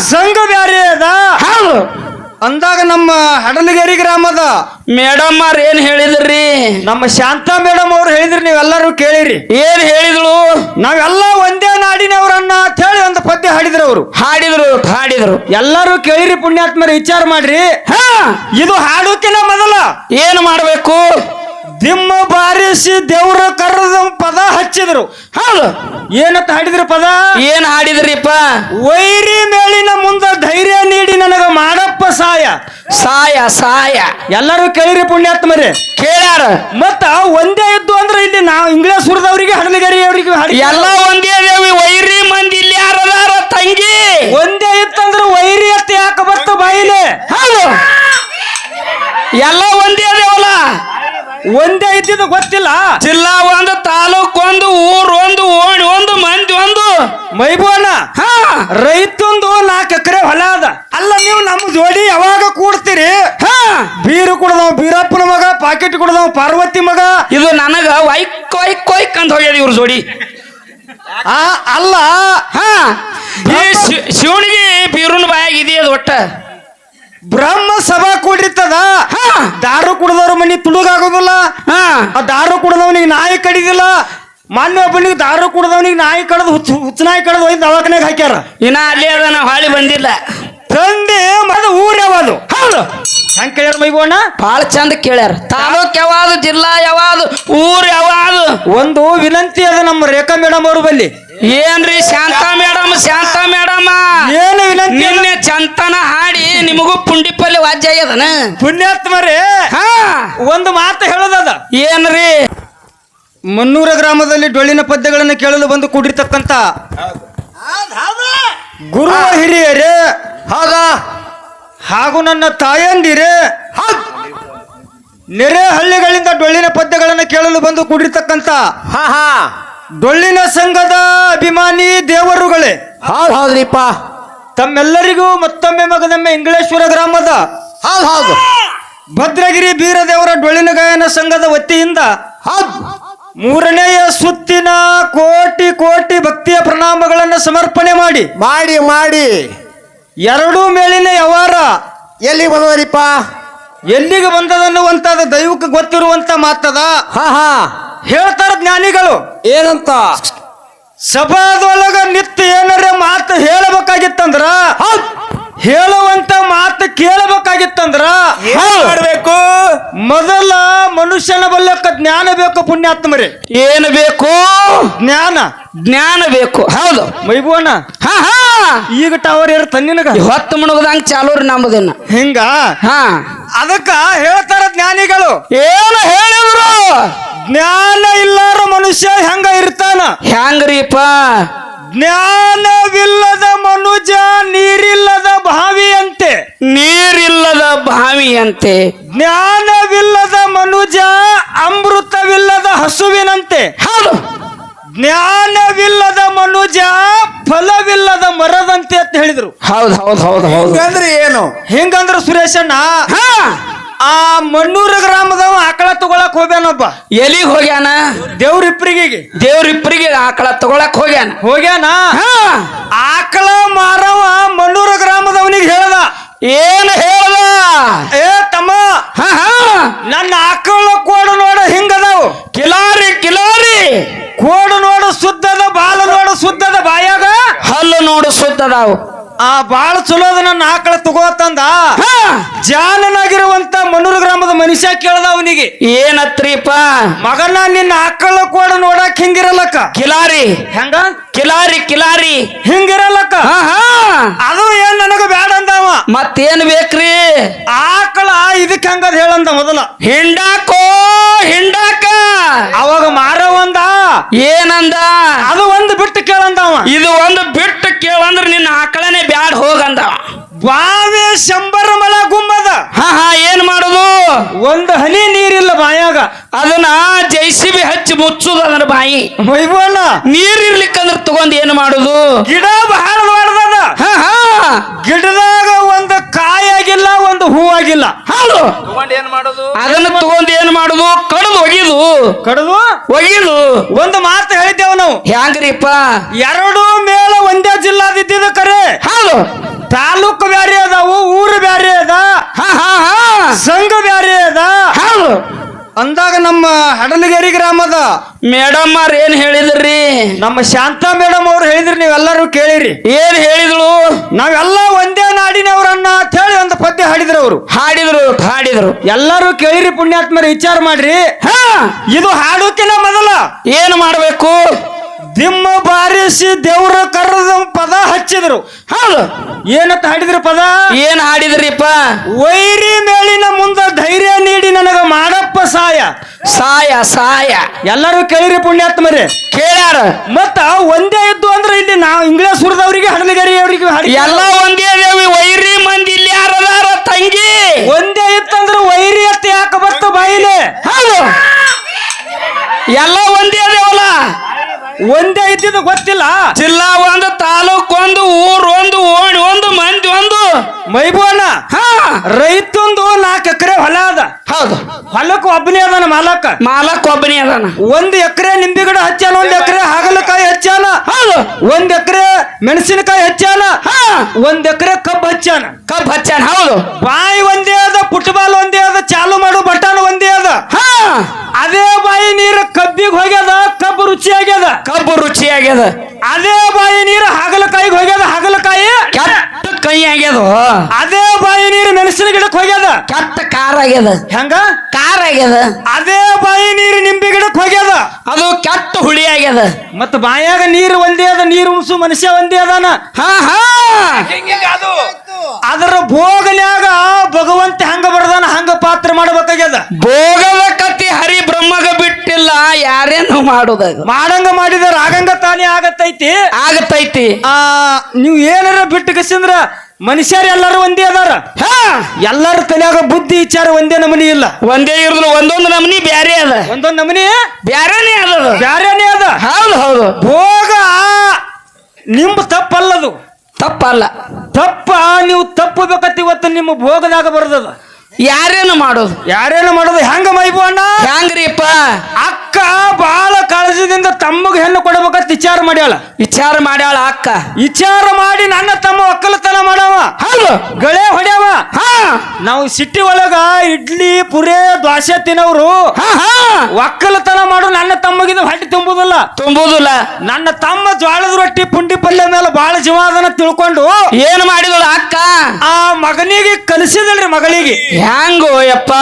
ಸಂಘ ಬ್ಯಾರೆ ಅದ ಹೌದು. ಅಂದಾಗ ನಮ್ಮ ಹಡಲಗೇರಿ ಗ್ರಾಮದ ಮೇಡಮ್ ಅವ್ರ ಏನ್ ಹೇಳಿದ್ರಿ? ನಮ್ಮ ಶಾಂತಾ ಮೇಡಮ್ ಅವ್ರು ಹೇಳಿದ್ರಿ ನೀವೆಲ್ಲರೂ ಕೇಳಿರಿ. ಏನ್ ಹೇಳಿದ್ಳು ನಾವೆಲ್ಲ ಒಂದೇ ನಾಡಿನವರನ್ನ ಅಂತ ಹೇಳಿ ಒಂದು ಪದ್ಯ ಹಾಡಿದ್ರು ಅವರು. ಹಾಡಿದ್ರು ಹಾಡಿದ್ರು. ಎಲ್ಲರೂ ಕೇಳಿರಿ ಪುಣ್ಯಾತ್ಮರ ವಿಚಾರ ಮಾಡ್ರಿ. ಹಾ. ಇದು ಹಾಡೋಕಿನ ಮೊದಲ. ಏನು ಮಾಡ್ಬೇಕು? ದಿಮ್ಮ ಬಾರಿಸಿ ದೇವ್ರ ಕರೆದ ಪದ ಹಚ್ಚಿದ್ರು. ಹೌದು. ಏನಂತ ಹಾಡಿದ್ರು ಪದ? ಏನ್ ಹಾಡಿದ್ರಿಪ್ಪ? ವೈರಿ ಮೇಲಿನ ಮುಂದ ಧೈರ್ಯ ನೀಡಿ ನನಗ ಮಾಡಪ್ಪ ಸಾಯ. ಸಾಯ ಸಾಯ. ಎಲ್ಲರೂ ಕೇಳಿರಿ ಪುಣ್ಯಾತ್ಮರಿ ಕೇಳ್ಯಾರ. ಮತ್ತ ಒಂದೇ ಇದ್ದು ಅಂದ್ರೆ ಇಲ್ಲಿ ನಾವು ಇಂಗ್ಲೇಶ್ ಹುರಿದವ್ರಿಗೆ ಹಡಲಗೇರಿ ಅವರಿಗೆ ಎಲ್ಲ ಒಂದೇ ದೇವಿ ವೈರಿ ಮಂದಿ ಇಲ್ಲಿ ಯಾರದಾರ ತಂಗಿ? ಒಂದೇ ಇತ್ತಂದ್ರೆ ವೈರಿ ಅತ್ತ ಯಾಕ ಬತ್ತ ಬಾಯಿಲೆ. ಹೌದು. ಎಲ್ಲ ಒಂದೇ ಒಂದೇ ಇದ್ದಿದ್ದು ಗೊತ್ತಿಲ್ಲ. ಜಿಲ್ಲಾ ಒಂದು ತಾಲೂಕ್ ಒಂದು ಊರು ಒಂದು ಓಣಿ ಒಂದು ಮಂದಿ ಒಂದು. ಮೈಬೋನ ಹಾ. ರೈತಂದು ನಾಲ್ಕು ಎಕರೆ ಹೊಲ ಅದ. ಅಲ್ಲ ನೀವು ನಮ್ಮ ಜೋಡಿ ಯಾವಾಗ ಕೂಡ್ತೀರಿ? ಹಾ. ಬೀರು ಕುಡ್ದವ್ ಬೀರಪ್ಪನ ಮಗ ಪಾಕೆಟ್ ಕುಡ್ದವ್ ಪಾರ್ವತಿ ಮಗ. ಇದು ನನಗ ವೈಕ್ ವೈಕ್ ವೈಕ್ ಅಂತ ಹೋಗ್ಯದ ಇವ್ರ ಜೋಡಿ. ಆ ಅಲ್ಲ. ಹಾ. ಈ ಶಿವನಿಗೆ ಬೀರುನ್ ಬಾಯಾಗ ಇದೆಯದು ಒಟ್ಟ. ಬ್ರಹ್ಮ ದಾರು ಕುಡ್ದವ್ರ ಮನೆ ತುಡುಗಾಗೋದಿಲ್ಲ ಹಾ. ಆ ದಾರು ಕುಡ್ದವನಿಗೆ ನಾಯಿ ಕಡಿದಿಲ್ಲ. ಮಾನ್ಯ ಒಬ್ಬನಿಗೆ ದಾರು ಕುಡ್ದವನಿಗೆ ನಾಯಿ ಕಡ್ದು ಹುಚ್ಚು ಹುಚ್ಚ ನಾಯಿ ಕಡ್ದು ಒಯ್ದು ದವಾಖಾನೆಗೆ ಹಾಕ್ಯಾರ. ಇನ್ನ ಅಲ್ಲಿ ಅದ ನಾವು ಹಾಳಿ ಬಂದಿಲ್ಲ. ತಂದೆ ಮದ ಊರ್ ಯಾವುದು ಹೌದು. ಹೆಂಗ್ ಕೇಳ್ಯಾರ ಮೈಬೋಣ? ಭಾಳ ಚಂದ ಕೇಳ್ಯಾರ. ತಾಲೂಕ್ ಯಾವಾದು ಜಿಲ್ಲಾ ಯಾವಾದು ಊರ್ ಯಾವಾದು? ಒಂದು ವಿನಂತಿ ಅದ ನಮ್ಮ ರೇಖಾ ಮೇಡಮ್ ಅವ್ರ ಬಲ್ಲಿ. ಏನ್ರಿ ಶಾಂತ ಮೇಡಮ್ ಶಾಂತ ಮೇಡಮ್? ಏನು ವಿನಂತಿ ಅದ? ನಿನ್ನೆ ಚಂತನ ಹಾಡಿ ನಿಮಗೂ ಪುಂಡಿಪಲ್ಲಿ ವಾಜ್ಯ ಆಗ್ಯದನ? ಪುಣ್ಯಾತ್ಮರೇ ಹಾ. ಒಂದು ಮಾತು ಹೇಳೋದದ. ಏನ್ರಿ? ಮನ್ನೂರ ಗ್ರಾಮದಲ್ಲಿ ಡೊಳ್ಳಿನ ಪದ್ಯಗಳನ್ನು ಕೇಳಲು ಬಂದು ಕೂಡಿರ್ತಕ್ಕಂತ ಗುರು ಹಿರಿಯರೇ ಹೌದಾ. ಹಾಗೂ ನನ್ನ ತಾಯಂದಿರೇ ನೆರೆ ಹಳ್ಳಿಗಳಿಂದ ಡೊಳ್ಳಿನ ಪದ್ಯಗಳನ್ನು ಕೇಳಲು ಬಂದು ಕೂಡಿರ್ತಕ್ಕಂತ ಹಾ ಹಾ. ಡೊಳ್ಳಿನ ಸಂಘದ ಅಭಿಮಾನಿ ದೇವರುಗಳೇ ಹೌದು ಹೌದ್ರಿಪ್ಪ ತಮ್ಮೆಲ್ಲರಿಗೂ ಮತ್ತೊಮ್ಮೆ ಮಗದೊಮ್ಮೆ ಇಂಗ್ಲೇಶ್ವರ ಗ್ರಾಮದ ಹೌದ್ ಹೌದು. ಭದ್ರಗಿರಿ ಬೀರದೇವರ ಡೊಳ್ಳಿನ ಗಾಯನ ಸಂಘದ ವತಿಯಿಂದ ಹೌದ್. ಮೂರನೆಯ ಸುತ್ತಿನ ಕೋಟಿ ಕೋಟಿ ಭಕ್ತಿಯ ಪ್ರಣಾಮಗಳನ್ನು ಸಮರ್ಪಣೆ ಮಾಡಿ ಮಾಡಿ ಮಾಡಿ. ಎರಡೂ ಮೇಲಿನ ಎಲ್ಲಿ ಬಂದವರಿಪ್ಪ? ಎಲ್ಲಿಗೆ ಬಂದದನ್ನುವಂಥದ್ದು ದೈವಕ್ಕೆ ಗೊತ್ತಿರುವಂತ ಮಾತದ? ಹಾ ಹಾ. ಹೇಳ್ತಾರ ಜ್ಞಾನಿಗಳು. ಏನಂತ? ಸಭಾದೊಳಗ ನಿತ್ಯ ಏನಾರ ಮಾತು ಹೇಳಬೇಕಾಗಿತ್ತಂದ್ರ ಹೇಳುವಂತ ಮಾತು ಕೇಳಬೇಕಾಗಿತ್ತಂದ್ರ ಮಾಡಬೇಕು? ಮೊದಲ ಮನುಷ್ಯನ ಬಲ್ಲಕ್ಕ ಜ್ಞಾನ ಬೇಕು ಪುಣ್ಯಾತ್ಮರೇ ಏನು ಬೇಕು? ಜ್ಞಾನ. ಜ್ಞಾನ ಬೇಕು. ಹೌದು. ಮೈಬೋಣ ಹಾ ಹಾ. ಈಗ ಟವರ್ ಇರ ತನ್ನಿನಗ ಹೊತ್ತು ಮುಣಗದಂಗ ಚಾಲೂರಿ ರೀ ನಮ್ಮದನ್ನ ಹಿಂಗ? ಹಾ. ಅದಕ್ಕ ಹೇಳ್ತಾರ ಜ್ಞಾನಿಗಳು. ಏನು ಹೇಳಿದ್ರು? ಜ್ಞಾನ ಇಲ್ಲಾರ ಮನುಷ್ಯ ಹೆಂಗ ಇರ್ತಾನ? ಹೆಂಗ್ರಿಪ್ಪ? ಜ್ಞಾನವಿಲ್ಲದ ಮನುಜ ನೀರಿಲ್ಲದ ಬಾವಿಯಂತೆ. ನೀರಿಲ್ಲದ ಬಾವಿಯಂತೆ. ಜ್ಞಾನವಿಲ್ಲದ ಮನುಜ ಅಮೃತವಿಲ್ಲದ ಹಸುವಿನಂತೆ. ಹೌದು. ಜ್ಞಾನವಿಲ್ಲದ ಮನುಜ ಫಲವಿಲ್ಲದ ಮರದಂತೆ ಅಂತ ಹೇಳಿದ್ರು. ಹೌದು ಹೌದು ಹೌದು ಹೌದು. ಅಂದ್ರೆ ಏನು? ಹಿಂಗಂದ್ರ ಸುರೇಶಣ್ಣ ಹಾ. ಆ ಮಣ್ಣೂರು ಗ್ರಾಮದವ ಆಕಳ ತಗೊಳಕ್ ಹೋಗ್ಯಾನೊಬ್ಬ. ಎಲ್ಲಿಗೆ ಹೋಗ್ಯಾನ? ದೇವ್ರಿಪ್ರಿಗೆ ದೇವ್ರಿಬ್ಬರಿಗೆ ಆಕಳ ತಗೊಳಕ್ ಹೋಗ್ಯಾನ. ಹೋಗ್ಯಾನ? ಹಾ. ಆಕಳ ಮಾರವ ಮಣ್ಣೂರು ಗ್ರಾಮದವನಿಗೆ ಹೇಳ್ದ. ಏನು ಹೇಳ್ದ? ಏ ತಮ್ಮ ಹಾ ಹಾ. ನನ್ನ ಆಕಳ ಕೋಡು ನೋಡ ಹಿಂಗದಾವು. ಕಿಲಾರಿ ಕಿಲಾರಿ. ಕೋಡು ನೋಡು ಸುದ್ದದ ಬಾಲ ನೋಡು ಸುದ್ದದ ಬಾಯಾಗ. ಹಲ್ಲು ನೋಡು ಸುತ್ತದಾವು ಆ ಬಾಳ ಚಲೋ ಅದ ನನ್ನ ಆಕಳ ತಗೋತಂದ ಜಾನನಾಗಿರುವಂತ ಮಣ್ಣೂರು ಗ್ರಾಮದ ಮನುಷ್ಯ ಕೇಳ್ದ ಅವನಿಗೆ. ಏನತ್ರಿಪ್ಪ? ಮಗನ ನಿನ್ನ ಆಕಳ ಕೂಡ ನೋಡಕ್ ಹಿಂಗಿರಲಕ್ಕ? ಕಿಲಾರಿ ಹೆಂಗ? ಕಿಲಾರಿ ಕಿಲಾರಿ. ಹಿಂಗಿರಲ್ಲಕ್ಕ ಅದು ಏನ್ ನನಗ ಬ್ಯಾಡ ಅಂದವ? ಮತ್ತೇನ್ ಬೇಕ್ರಿ? ಆಕಳ ಇದಕ್ ಹಂಗದ ಹೇಳಂದ ಮೊದಲ. ಹಿಂಡಾಕೋ ಹಿಂಡಾಕ. ಅವಾಗ ಮಾರವಂದ ಏನಂದ? ಅದು ಒಂದು ಬಿಟ್ಟು ಕೇಳಂದವ ಇದು ಒಂದು ಬಿಟ್ಟು ಕೇಳಂದ್ರ ನಿನ್ನ ಆಕಳನೆ ಬ್ಯಾಡ್ ಹೋಗಂದ ಬಾವಿ ಶಂಬರ ಮಲ ಗುಮ್ಮದ ಹಾ ಹಾ ಏನ್ ಮಾಡುದು? ಒಂದು ಹನಿ ನೀರಿಲ್ಲ ಬಾಯಾಗ. ಅದನ್ನ ಜೈಸಿಬಿ ಹಚ್ಚಿ ಮುಚ್ಚುದ ಅದನ್ನ ಬಾಯಿ. ನೀರ್ ಇರ್ಲಿಕ್ಕಂದ್ರ ತಗೊಂಡ್ ಏನ್ ಮಾಡುದು? ಗಿಡ ಬಹಳ ದೊಡ್ಡದದ. ಹಾ ಹಾ. ಗಿಡದಾಗ ಒಂದು ಕಾಯಾಗಿಲ್ಲ ಒಂದು ಹೂ ಆಗಿಲ್ಲ ಹೌದು ಏನ್ ಮಾಡೋದು? ಅದನ್ನ ತಗೊಂಡ್ ಏನ್ ಮಾಡುದು? ಕಡದು ಒಗೆಯುದು ಕಡದು? ಒಗಿದು. ಒಂದು ಮಾತು ಹೇಳಿದ್ದೇವ ನಾವು. ಹ್ಯಾಂಗ್ರಿಪ್ಪ? ಎರಡು ಮೇಲ ಒಂದೇ ಜಿಲ್ಲಾದಿದ್ದ ಕರೆ. ಹೌದು. ತಾಲೂಕು ಬ್ಯಾರೆ ಅದಾವು ಊರು ಬ್ಯಾರೆ ಅದ. ಅಂದಾಗ ನಮ್ಮ ಹಡಲಗೇರಿ ಗ್ರಾಮದ ಮೇಡಮ್ ಅವ್ರ ಏನ್ ಹೇಳಿದ್ರಿ? ನಮ್ಮ ಶಾಂತಾ ಮೇಡಮ್ ಅವ್ರು ಹೇಳಿದ್ರಿ ನೀವೆಲ್ಲರೂ ಕೇಳಿರಿ. ಏನ್ ಹೇಳಿದ್ಳು ನಾವೆಲ್ಲ ಒಂದೇ ನಾಡಿನವರನ್ನ ಅಂತ ಹೇಳಿ ಒಂದು ಪದ್ಯ ಹಾಡಿದ್ರು ಅವರು. ಹಾಡಿದ್ರು ಹಾಡಿದ್ರು. ಎಲ್ಲರೂ ಕೇಳಿರಿ ಪುಣ್ಯಾತ್ಮರ ವಿಚಾರ ಮಾಡ್ರಿ. ಹಾ! ಇದು ಹಾಡೋಕಿನ ಮೊದಲ. ಏನ್ ಮಾಡ್ಬೇಕು? ದಿಮ್ಮ ಬಾರಿಸಿ ದೇವ್ರ ಕರೆದ ಪದ ಹಚ್ಚಿದ್ರು. ಹೌದು. ಏನಂತ ಹಾಡಿದ್ರು ಪದ? ಏನ್ ಹಾಡಿದ್ರಿಪ್ಪ? ವೈರಿ ಮೇಲಿನ ಮುಂದ ಧೈರ್ಯ ನೀಡಿ ನನಗ ಮಾಡಪ್ಪ ಸಾಯ. ಸಾಯ ಸಾಯ. ಎಲ್ಲರೂ ಕೇಳಿರಿ ಪುಣ್ಯಾತ್ಮರಿ. ಕೇಳ್ಯಾರ. ಮತ್ತ ಒಂದೇ ಇದ್ದು ಅಂದ್ರೆ ಇಲ್ಲಿ ನಾವು ಇಂಗ್ಲೇಷ್ ಹುರಿದವರಿಗೆ ಹಡಲಗೇರಿ ಅವರಿಗೆ ಎಲ್ಲ ಒಂದೇ ದೇವಿ ವೈರಿ ಮಂದಿ ಇಲ್ಲಿ ಯಾರದಾರ ತಂಗಿ ಒಂದೇ ಇತ್ತಂದ್ರೆ ವೈರಿ ಅತ್ತ ಯಾಕೆ ಬತ್ತ ಬಾಯಿಲೆ ಹೌದು ಎಲ್ಲ ಒಂದೇ ದೇವಲ್ಲ ಒಂದೇ ಇದ್ದಿದ್ದು ಗೊತ್ತಿಲ್ಲ. ಜಿಲ್ಲಾ ಒಂದು ತಾಲೂಕ್ ಒಂದು ಊರ್ ಒಂದು ಓಣಿ ಒಂದು ಮಂದಿ ಒಂದು. ಮೈಬೋನ ಹಾ. ರೈತಂದು ನಾಲ್ಕು ಎಕರೆ ಹೊಲ ಅದ. ಹೌದು. ಹೊಲಕ್ಕೆ ಒಬ್ಬನೇ ಅದಾನ ಮಾಲಕ. ಮಾಲಕ್ ಒಬ್ಬನೇ ಅದಾನ. ಒಂದ್ ಎಕರೆ ನಿಂಬೆ ಗಿಡ ಹಚ್ಚಾನ ಒಂದ್ ಎಕರೆ ಹಾಗಲಕಾಯಿ ಹಚ್ಚಾನ ಹೌದು. ಒಂದ್ ಎಕರೆ ಮೆಣಸಿನಕಾಯಿ ಹಚ್ಚಾನ ಹಾ. ಒಂದ್ ಎಕರೆ ಕಬ್ಬು ಹಚ್ಚಾನ ಕಬ್ಬು ಹಚ್ಚಾನ ಹೌದು. ಬಾಯಿ ಒಂದೇ ಅದ ಫುಟ್ಬಾಲ್ ಒಂದೇ ಅದ ಚಾಲು ಮಾಡು ಬಟನ್ ಒಂದೇ ಅದ. ಹಾ. ಅದೇ ಬಾಯಿ ನೀರು ಕಬ್ಬಿಗೆ ಹೋಗ್ಯದ. ಕಬ್ಬು ರುಚಿ ಆಗ್ಯದ ಕಬ್ಬು ರುಚಿಯಾಗ್ಯದ. ಅದೇ ಬಾಯಿ ನೀರು ಹಾಗಲಕಾಯಿಗೆ ಹೋಗ್ಯದ ಹಾಗಲಕಾಯಿ ಕೆಟ್ಟ ಕೈ ಆಗ್ಯದ. ಅದೇ ಬಾಯಿ ನೀರು ಮೆಣಸಿನ ಗಿಡಕ್ಕೆ ಹೋಗ್ಯದ? ಕೆಟ್ಟ ಖಾರ ಆಗ್ಯದ. ಹೆಂಗ? ಖಾರ ಆಗ್ಯದ. ಅದೇ ಬಾಯಿ ನೀರು ನಿಂಬೆ ಗಿಡಕ್ಕೆ ಹೋಗ್ಯದ? ಅದು ಕೆಟ್ಟ ಹುಳಿ ಆಗ್ಯದ. ಮತ್ತ ಬಾಯಾಗ ನೀರು ಒಂದೇ ಅದ ನೀರು ಉಣಿಸು ಮನುಷ್ಯ ಒಂದೇ ಅದಾನ? ಹಾ ಹಾ. ಅದು. ಅದರ ಭೋಗನ್ಯಾಗ ಭಗವಂತ ಹಂಗ ಬರ್ದಾನ ಹಂಗ ಪಾತ್ರ ಮಾಡ್ಬೇಕಾಗ್ಯದ? ಭೋಗದ ಕತಿ ಹರಿ ಬ್ರಹ್ಮಗ ಬಿಟ್ಟಿಲ್ಲ ಯಾರೇನು ಮಾಡೋದ ಮಾಡಂಗ ಮಾಡಿದ ಆಗಂಗ ತಾನೇ ಆಗತ್ತೈತಿ ಆಗತೈತಿ. ಆ ನೀವು ಏನಾರ ಬಿಟ್ಟು ಕಸಿಂದ್ರ ಮನುಷ್ಯರು ಎಲ್ಲರೂ ಒಂದೇ ಅದಾರ. ಹಾ. ಎಲ್ಲರ ತಲೆಯಾಗ ಬುದ್ಧಿ ವಿಚಾರ ಒಂದೇ ನಮನಿ ಇಲ್ಲ. ಒಂದೇ ಇರುದ್ರು ಒಂದೊಂದು ನಮನಿ ಬ್ಯಾರೆ ಅದ. ಒಂದೊಂದು ನಮನಿ ಬ್ಯಾರೇನೆ ಅದ. ಬ್ಯಾರೇನೇ ಅದ. ಹೌದು ಹೌದು. ಭೋಗ ನಿಂಬ ತಪ್ಪಲ್ಲದು. ತಪ್ಪಲ್ಲ. ತಪ್ಪ ನೀವು ತಪ್ಪಬೇಕತ್ತ ಇವತ್ತು ನಿಮ್ಮ ಭೋಗದಾಗ ಬರ್ತದ ಯಾರೇನು ಮಾಡೋದು? ಯಾರೇನು ಮಾಡೋದು? ಹೆಂಗ ಮೈಬು ಅಣ್ಣ? ಹ್ಯಾಂಗ್ರಿಪ್ಪ ಅಕ್ಕ ಬಾಳ ಕಾಳಜಿದಿಂದ ತಮ್ಮಗ ಹೆಣ್ಣು ಕೊಡಬೇಕಂತ ವಿಚಾರ ಮಾಡ್ಯಾಳ. ವಿಚಾರ ಮಾಡ್ಯಾಳ ಅಕ್ಕ. ವಿಚಾರ ಮಾಡಿ ನನ್ನ ತಮ್ಮ ಒಕ್ಕಲತನ ಮಾಡವ. ಹೌದು. ಗಳೆ ಹೊಡ್ಯಾವ. ಹಾ. ನಾವು ಸಿಟಿ ಒಳಗ ಇಡ್ಲಿ ಪುರೆ ದ್ವಾಸೆ ತಿನ್ನೋರು ಹಾ ಹಾ. ಒಕ್ಕಲತನ ಮಾಡು ನನ್ನ ತಮ್ಮಗಿದ ಹೊಟ್ಟೆ ತುಂಬುದಿಲ್ಲ. ತುಂಬುದಿಲ್ಲ. ನನ್ನ ತಮ್ಮ ಜ್ವಾಳದ ರೊಟ್ಟಿ ಪುಂಡಿ ಪಲ್ಯ ಮೇಲೆ ಬಾಳ ಜೀವಾದನ ತಿಳ್ಕೊಂಡು ಏನ್ ಮಾಡಿದಳು ಅಕ್ಕ? ಆ ಮಗನಿಗೆ ಕಲಿಸಿದಳ್ರಿ ಮಗಳಿಗೆ. ಹ್ಯಾಂಗೋ ಯಪ್ಪ?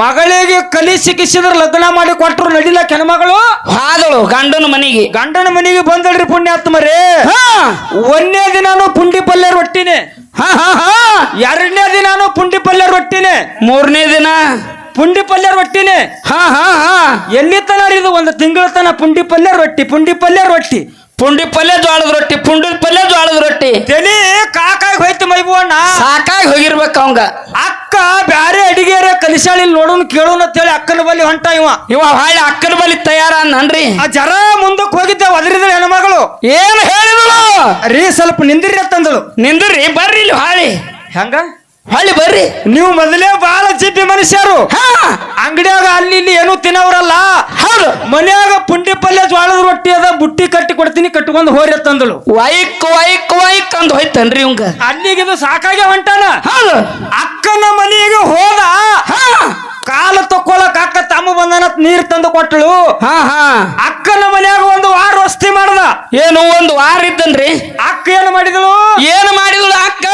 ಮಗಳಿಗೆ ಕಲಿ ಸಿಕ್ಕಿಸಿದ್ರ ಲಗ್ನ ಮಾಡಿ ಕೊಟ್ರು ನಡಿಲ ಹೆಣ್ಮಗಳು? ಹಾದಳು ಗಂಡನ ಮನೆಗೆ. ಗಂಡನ ಮನೆಗೆ ಬಂದಳ್ರಿ ಪುಣ್ಯಾತ್ಮರೇ. ಹಾ. ಒಂದನೇ ದಿನಾನು ಪುಂಡಿ ಪಲ್ಯ ರೊಟ್ಟಿನೇ. ಹಾ ಹಾ ಹಾ. ಎರಡನೇ ದಿನಾನು ಪುಂಡಿ ಪಲ್ಯ ರೊಟ್ಟಿನೇ. ಮೂರನೇ ದಿನ. ಪುಂಡಿ ಪಲ್ಯ ರೊಟ್ಟಿನೇ. ಹಾ ಹಾ ಹಾ. ಎಲ್ಲಿ ತನ ಇದು ಒಂದು ತಿಂಗಳ ತನ ಪುಂಡಿ ಪಲ್ಯ ರೊಟ್ಟಿ ಪುಂಡಿ ಪಲ್ಯ ರೊಟ್ಟಿ. ಪುಂಡಿ ಪಲ್ಯ ಜ್ವಾಳದ ರೊಟ್ಟಿ ಪುಂಡಿ ಪಲ್ಯ ಜ್ವಾಳದ ರೊಟ್ಟಿ. ತಲಿ ಕಾಕಾಗಿ ಹೋಯ್ತು ಮೈಬೂವಣ್ಣ? ಸಾಕಾಗಿ ಹೋಗಿರ್ಬೇಕು ಅವಂಗ. ಅಕ್ಕ ಬ್ಯಾರೆ ಅಡಿಗೆರ ಕಲಿಸಾಳಿ ನೋಡೋಣ ಕೇಳೋಣ ಅಂತೇಳಿ ಅಕ್ಕನ ಬಲ್ಲಿ ಹೊಂಟ ಇವ. ಇವ ಹಾಳೆ ಅಕ್ಕನ ಬಲಿ ತಯಾರ ಅನ್ನನ್ರಿ. ಆ ಜರ ಮುಂದಕ್ಕೆ ಹೋಗಿದ್ದೆ ಹೆಣ್ಣು ಹೆಣ್ಮಗಳು. ಏನ್ ಹೇಳಿದಳು? ರೀ ಸ್ವಲ್ಪ ನಿಂದಿರಿ ಅಂತಂದಳು. ನಿಂದ್ರಿ ಬರ್ರಿ ಇಲ್ಲಿ ಹಾಳಿ. ಹೆಂಗ? ಹೊಳ್ಳಿ ಬರ್ರಿ. ನೀವು ಮೊದಲೇ ಬಹಳ ಜಿಡ್ಡಿ ಮನುಷ್ಯರು. ಹಾ. ಅಂಗಡಿಯಾಗ ಅಲ್ಲಿ ಇಲ್ಲಿ ಏನು ತಿನ್ನವ್ರಲ್ಲ ಹೌದು. ಮನೆಯಾಗ ಪುಂಡಿ ಪಲ್ಯ ಜ್ವಾಳದ ರೊಟ್ಟಿ ಅದ ಬುಟ್ಟಿ ಕಟ್ಟಿ ಕೊಡ್ತೀನಿ ಕಟ್ಕೊಂಡು ಹೋರಿ ತಂದಳು ವೈಕ್ ವೈಕ್ ವೈಕ್ ಅಂದ್ ಹೋಯ್ತನ್ರಿ ಇವಂಗ. ಅಲ್ಲಿಗಿದು ಸಾಕಾಗೆ ಹೊಂಟಾನ. ಹೌದು. ಅಕ್ಕನ ಮನೆಗೆ ಹೋದ. ಕಾಲ ತಕ್ಕೊಳಕ್ ಅಕ್ಕ ಬಂದನ ನೀರ್ ತಂದು ಕೊಟ್ಟಳು ಹಾ ಹಾ. ಅಕ್ಕನ ಮನ್ಯಾಗ ಒಂದು ವಾರ ವಸ್ತಿ ಮಾಡ್ದ. ಏನು ಒಂದು ವಾರ ಇದ್ದನ್ರಿ? ಅಕ್ಕ ಏನು ಮಾಡಿದಳು? ಏನು ಮಾಡಿದಳು ಅಕ್ಕ?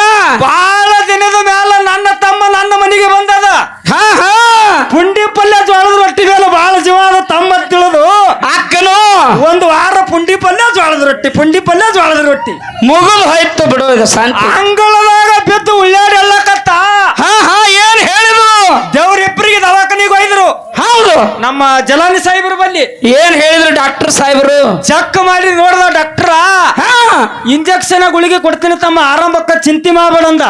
ಬಹಳ ದಿನದ ಮ್ಯಾಲ ನನ್ನ ತಮ್ಮ ನನ್ನ ಮನೆಗೆ ಬಂದದ. ಹಾ ಹಾ. ಪುಂಡಿ ಪಲ್ಯ ಜ್ವಾಳದ ರೊಟ್ಟಿ ಮೇಲೆ ಬಹಳ ಜೀವಾದ ತಮ್ಮ ತಿಳಿದು ಅಕ್ಕನು? ಒಂದು ವಾರ ಪುಂಡಿ ಪಲ್ಯ ಜ್ವಾಳದ ರೊಟ್ಟಿ ಪುಂಡಿ ಪಲ್ಯ ಜ್ವಾಳದ ರೊಟ್ಟಿ. ಮುಗಿದು ಹೋಯ್ತು ಬಿಡು ಇದು ಶಾಂತಿ ಅಂಗಳದಾಗ ಬಿದ್ದು ಉಳ್ಳಾಡಲ್ಲಕತ್ತ ಹಾ ಹಾ ಏನ್ ಹೇಳಿದ್ರು ದೇವ್ರಿಬ್ಬರಿಗೆ ದವಾಖಾನಿಗೆ ಒಯ್ದ್ರು ಹೌದು ನಮ್ಮ ಜಲಾನಿ ಸಾಹೇಬ್ರು ಬಲ್ಲಿ ಏನ್ ಹೇಳಿದ್ರು ಡಾಕ್ಟರ್ ಸಾಹೇಬರು? ಚೆಕ್ ಮಾಡಿ ನೋಡ್ದ ಡಾಕ್ಟರ್. ಇಂಜೆಕ್ಷನ್ ಗುಳಿಗೆ ಕೊಡ್ತೀನಿ ತಮ್ಮ ಆರಂಭಕ್ಕ ಚಿಂತೆ ಮಾಡಬೇಡ ಅಂದ.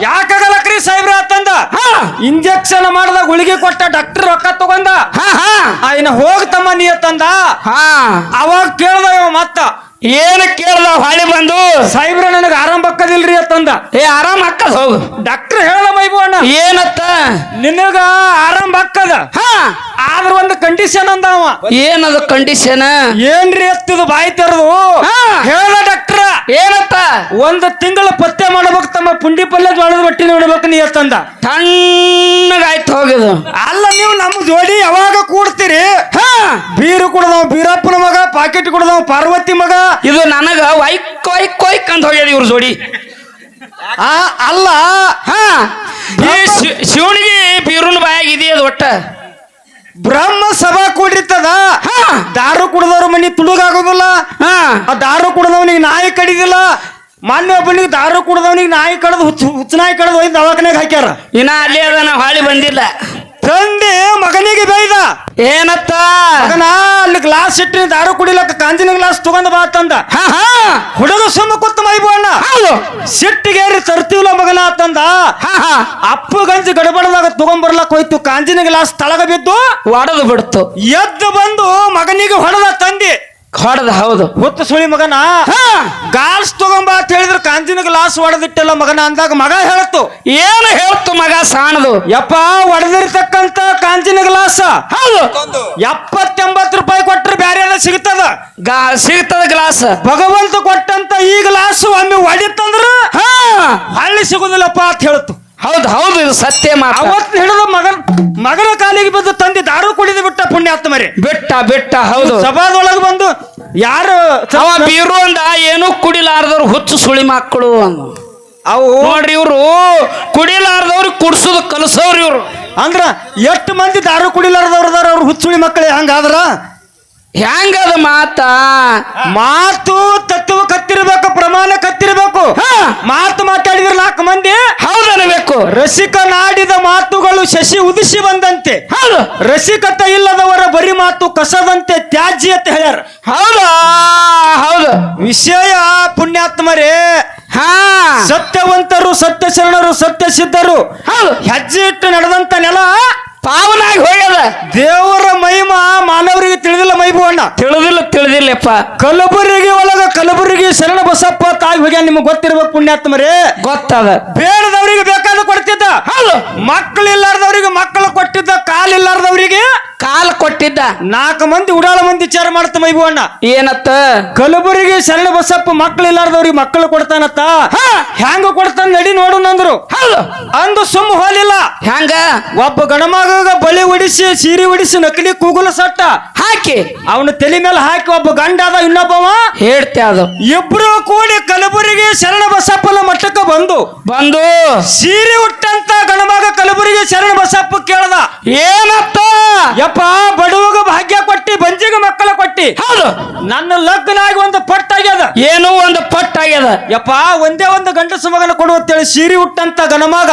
ಯಾಕಾಗಲ್ಲಕ್ರಿ ಸಾಹೇಬ್ರ ಅಂತಂದ? ಹಾ. ಇಂಜೆಕ್ಷನ್ ಮಾಡ್ದ ಗುಳಿಗೆ ಕೊಟ್ಟ ಡಾಕ್ಟರ್ ರೊಕ್ಕ ತಗೊಂಡ ಹಾ ಹಾ. ಆ, ಇನ್ನ ಹೋಗ್ತಮ್ಮ ನೀ ತಂದ ಹಾ. ಅವಾಗ ಕೇಳ್ದ ಮತ್ತ. ಏನ್ ಕೇಳ್ದ ಹಾಳಿ ಬಂದು? ಸಾಹೇಬ್ರ ನನಗೆ ಆರಂಭಕ್ಕದಿಲ್ರಿ ಅಂತಂದ. ಏ ಆರಾಮ್ ಅಕ್ಕದ ಹೋಗು. ಡಾಕ್ಟರ್ ಹೇಳದ ಬೈಬು ಅಣ್ಣ. ಏನತ್ತ? ನಿನಗ ಆರಾಮ್ ಆಕ್ಕದ ಹಾ. ಆದ್ರ ಒಂದು ಕಂಡೀಷನ್ ಅಂದವ ಏನದು ಕಂಡೀಷನ್ ಏನ್ರಿ ಎತ್ತಿದು ಬಾಯಿ ತೆರೆದು? ಹಾ. ಹೇಳ ಡಾಕ್ಟ್ರ. ಏನತ್ತ? ಒಂದು ತಿಂಗಳ ಪತ್ತೆ ಮಾಡ್ಬೇಕು ತಮ್ಮ ಪುಂಡಿ ಪಲ್ಯ ಜೋಳದ ಬಟ್ಟಿ ನೋಡ್ಬೇಕು ನೀ ಎತ್ತಂದ ತಣ್ಣಗಾಯ್ತು ಹೋಗಿದು. ಅಲ್ಲ ನೀವು ನಮ್ಮ ಜೋಡಿ ಯಾವಾಗ ಕೂಡ್ತೀರಿ ಹಾ ಬೀರು ಕುಡ್ದವ ಬೀರಪ್ಪನ ಮಗ ಪಾಕೆಟ್ ಕುಡ್ದವ ಪಾರ್ವತಿ ಮಗ. ಇದು ನನಗ ವೈಕ್ ವೈಕ್ ವೈಕ್ ಅಂತ ಹೋಗ್ಯದ ಇವ್ರ ಜೋಡಿ. ಆ ಅಲ್ಲ. ಹಾ. ಈ ಶಿ- ಶಿವನಿಗೆ ಬೀರುನ್ ಬಾಯಾಗ ಇದೆಯದು ಒಟ್ಟ? ಬ್ರಹ್ಮ ಸಭಾ ಕೂಡಿರ್ತದ. ಹಾ. ದಾರು ಕುಡ್ದವ್ರ ಮನಿ ತುಳುಗಾಗೋದಿಲ್ಲ. ಹಾ. ಆ ದಾರು ಕುಡ್ದವನಿಗೆ ನಾಯಿ ಕಡಿದಿಲ್ಲ. ಮಾನ್ಯ ಒಬ್ಬನಿಗೆ ದಾರು ಕುಡ್ದವನಿಗೆ ನಾಯಿ ಕಡ್ದು ಹುಚ್ಚ ಹುಚ್ಚ ನಾಯಿ ಕಡ್ದು ಒಯ್ದು ದವಾಖಾನೆಗೆ ಹಾಕ್ಯಾರ. ಇನ್ನ ಅಲ್ಲಿ ಅದನ್ನ ಹಾಳಿ ಬಂದಿಲ್ಲ. ತಂದೆ ಮಗನಿಗೆ ಬೈದ. ಏನತ್ತ? ಮಗನ ಅಲ್ಲಿ ಗ್ಲಾಸ್ ಇಟ್ಟು ದಾರು ಕುಡಿಲಕ್ಕ ಕಾಂಜಿನ ಗ್ಲಾಸ್ ತಗೊಂಡ್ ಬಾ ತಂದ ಹಾ ಹಾ. ಹುಡುಗ ಸುಮ್ಮ ಕೂತ ಮೈಬಣ್ಣ ಸಿಟ್ಟಿಗೇರಿ ತರ್ತೀವಲ್ಲ ಮಗನ ತಂದ ಹಾ ಹಾ. ಅಪ್ಪು ಗಂಜಿ ಗಡಬಡದಾಗ ತಗೊಂಡ್ಬರ್ಲಕ್ ಹೋಯ್ತು. ಕಾಂಜಿನ ಗ್ಲಾಸ್ ತಳಗ ಬಿದ್ದು ಒಡದು ಬಿಡ್ತು. ಎದ್ದು ಬಂದು ಮಗನಿಗೆ ಹೊಡೆದ ತಂದಿ. ಹೊಡೆದ ಹೌದು. ಹುತ್ತ ಸುಳಿ ಮಗನ? ಹಾ. ಗಾಲ್ಸ್ ತಗೊಂಬ ಅಂತ ಹೇಳಿದ್ರೆ ಕಾಂಜಿನ ಗ್ಲಾಸ್ ಹೊಡೆದಿಟ್ಟಲ್ಲ ಮಗನ ಅಂದಾಗ ಮಗ ಹೇಳ್ತು ಏನು ಹೇಳ್ತು ಮಗ ಸಾಣದು? ಯಪ್ಪ ಒಡೆದಿರ್ತಕ್ಕಂತ ಕಾಂಜಿನ ಗ್ಲಾಸ್. ಹೌದು. ಎಪ್ಪತ್ತೆಂಬತ್ತು ರೂಪಾಯಿ ಕೊಟ್ಟರೆ ಬ್ಯಾರೆ ಸಿಗ್ತದ? ಗಾ ಸಿಗ್ತದ ಗ್ಲಾಸ್. ಭಗವಂತ ಕೊಟ್ಟಂತ ಈ ಗ್ಲಾಸ್ ಒಮ್ಮೆ ಒಡಿತಂದ್ರ ಹಾ. ಹಳ್ಳಿ ಸಿಗುದಿಲ್ಲಪ್ಪ ಅಂತ ಹೇಳ್ತು ಹೌದು ಹೌದು ಇದು ಸತ್ಯ ಮಾತು ಅವತ್ ಹಿಡಿದು ಮಗನ್ ಮಗನ ಕಾಲಿಗೆ ಬಂದು ತಂದೆ ದಾರು ಕುಡಿದು ಬಿಟ್ಟ ಪುಣ್ಯಾತ್ಮ ಮರಿ ಬಿಟ್ಟ ಬಿಟ್ಟ ಹೌದು. ಸಭಾದೊಳಗೆ ಬಂದು ಯಾರು ಅವ ಬೀರು ಅಂದ ಏನು ಕುಡಿಲಾರ್ದವ್ರು ಹುಚ್ಚು ಸುಳಿ ಮಕ್ಕಳು ಅಂದ. ಅವು ನೋಡ್ರಿ ಇವ್ರು ಕುಡಿಲಾರ್ದವ್ರು ಕುಡ್ಸೋದು ಕಲಸೋರು ಇವ್ರು. ಅಂದ್ರ ಎಷ್ಟು ಮಂದಿ ದಾರು ಕುಡಿಲಾರ್ದವ್ರದಾರ ಅವ್ರು ಹುಚ್ಚುಳಿ ಮಕ್ಕಳೇ ಹಂಗಾದ್ರ? ಹೆಂಗದ ಮಾತ? ಮಾತು ತತ್ವ ಕತ್ತಿರ್ಬೇಕು ಪ್ರಮಾಣ ಕತ್ತಿರ್ಬೇಕು. ಹಾ. ಮಾತು ಮಾತಾಡಿದ್ರೆ ನಾಲ್ಕು ಮಂದಿ. ಹೌದನಬೇಕು ರಸಿಕ ನಾಡಿದ ಮಾತುಗಳು ಶಶಿ ಉದಿಸಿ ಬಂದಂತೆ. ಹೌದು. ರಸಿಕತ ಇಲ್ಲದವರ ಬರಿ ಮಾತು ಕಸದಂತೆ ತ್ಯಾಜ್ಯ ಅಂತ ಹೇಳ್ಯಾರ. ಹೌದಾ? ಹೌದು. ವಿಷಯ ಪುಣ್ಯಾತ್ಮರೇ. ಹಾ. ಸತ್ಯವಂತರು ಸತ್ಯ ಶರಣರು ಸತ್ಯ ಸಿದ್ಧರು ಹೌದು. ಹೆಜ್ಜೆ ಇಟ್ಟು ನಡೆದಂತ ನೆಲ ಪಾವನಾಗಿ ಹೋಗ್ಯದ. ದೇವರ ತಿಳಿದಿಲ್ಲ ತಿಳಿದಿಲ್ಲ ತಿಳಿದಿಲ್ಲಪ್ಪ. ಕಲಬುರಗಿ ಒಳಗ ಕಲಬುರಗಿ ಶರಣ ಬಸಪ್ಪ ತಾಯಿ ಹೋಗ್ಯಾನ ನಿಮ್ಗೆ ಗೊತ್ತಿರ್ಬೇಕು ಪುಣ್ಯಾತ್ಮರೇ. ಗೊತ್ತದ. ಬೇಡದವರಿಗೆ ಹೌದು ಮಕ್ಕಳಿಲ್ಲಾರ್ದವ್ರಿಗೆ ಮಕ್ಕಳು ಕೊಟ್ಟಿದ್ದ ಕಾಲಿಲ್ಲಾರ್ದವ್ರಿಗೆ ಕಾಲ್ ಕೊಟ್ಟಿದ್ದ. ನಾಲ್ಕು ಮಂದಿ ಉಡಾಳ ಮಂದಿ ವಿಚಾರ ಮಾಡ್ತ ಮೈಬು ಅಣ್ಣ ಏನತ್ತ? ಕಲಬುರಗಿ ಶರಣ ಬಸಪ್ಪ ಮಕ್ಕಳಿಲ್ಲಾರ್ದವ್ರಿಗೆ ಮಕ್ಕಳು ಕೊಡ್ತಾನತ್ತ. ಹಾ. ಹೆಂಗ ಕೊಡ್ತಾನ ನಡಿ ನೋಡು ಅಂದ್ರು ಹೌದು. ಅಂದು ಸುಮ್ಮ ಹೋಲಿಲ್ಲ. ಹೆಂಗ ಒಬ್ಬ ಗಣಮಗ ಬಳಿ ಒಡಿಸಿ ಸೀರೆ ಹೊಡಿಸಿ ನಕಲಿ ಕೂಗುಲ ಸಟ್ಟ. ಹಾಕಿ. ಅವನ ತಲೆ ಮೇಲೆ ಹಾಕಿ ಒಬ್ಬ ಗಂಡ ಅದ ಇನ್ನೊಬ್ಬವ. ಹೇಳ್ತೆ ಅದು. ಇಬ್ರು ಕೂಡಿ ಕಲಬುರಗಿ ಶರಣ ಬಸಪ್ಪನ ಮಟ್ಟಕ್ಕ ಬಂದು ಬಂದು. ಸೀರೆ ಉಟ್ಟಂತ ಗಣಮಗ ಕಲಬುರಗಿ ಶರಣ ಬಸಪ್ಪ ಕೇಳ್ದ ಏನಪ್ಪ? ಯಪ್ಪ ಬಡವಗ ಭಾಗ್ಯ ಕೊಟ್ಟಿ ಬಂಜಿಗ ಮಕ್ಕಳ ಕೊಟ್ಟಿ. ಹೌದು. ನನ್ನ ಲಗ್ನ ಆಗಿ ಒಂದು ಪಟ್ಟಾಗ್ಯದ ಏನು ಒಂದು ಪಟ್ಟಾಗ್ಯದ ಯಪ್ಪ ಒಂದೇ ಒಂದು ಗಂಡಸು ಮಗನ ಕೊಡುವತ್ತೇಳಿ ಸೀರಿ ಹುಟ್ಟಂತ ಗಣಮಗ